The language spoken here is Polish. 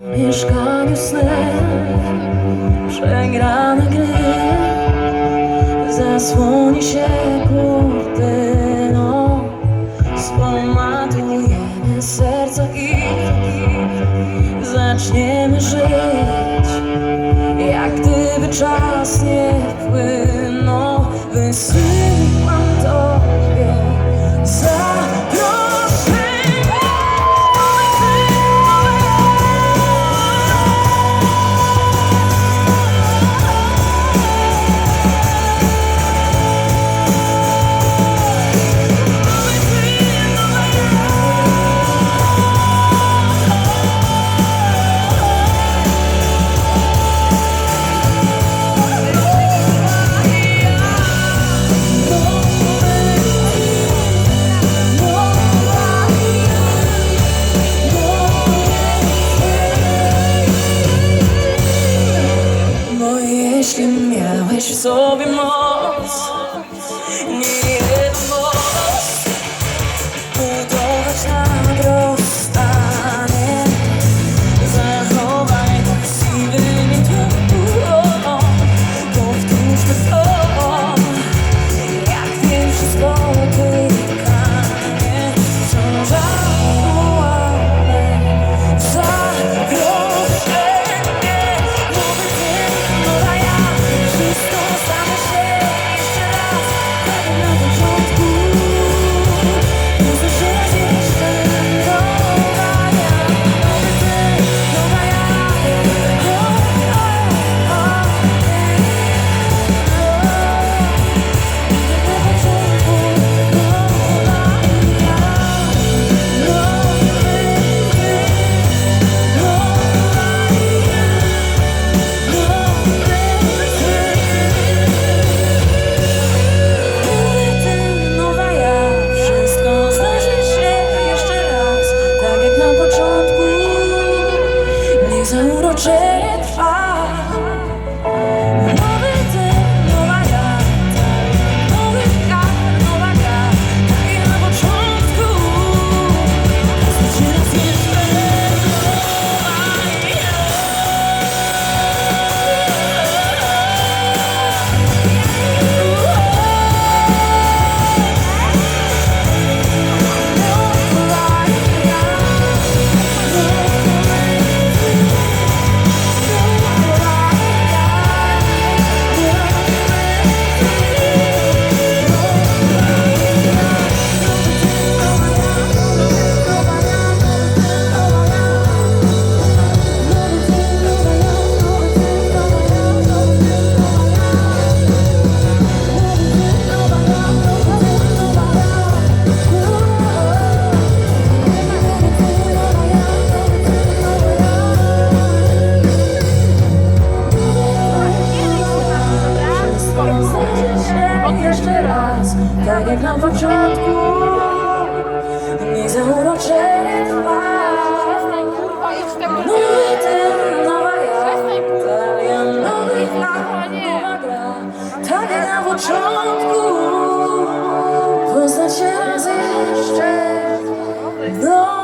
Mieszkanie sny, przegrane gry. Zasłoni się kurtyną Spomatujemy serca i Zaczniemy żyć. Jak gdyby czas nie płynął. Wysyłamy sobimos ni hermosos. Удовольствие обрастане, заховай красивыми, повторюсь, oczy samym początku. Nie zauroczenie trwa. Nowy ten, nowa ja. Nowych lat, Tak na początku. Poznać się raz jeszcze. Nowy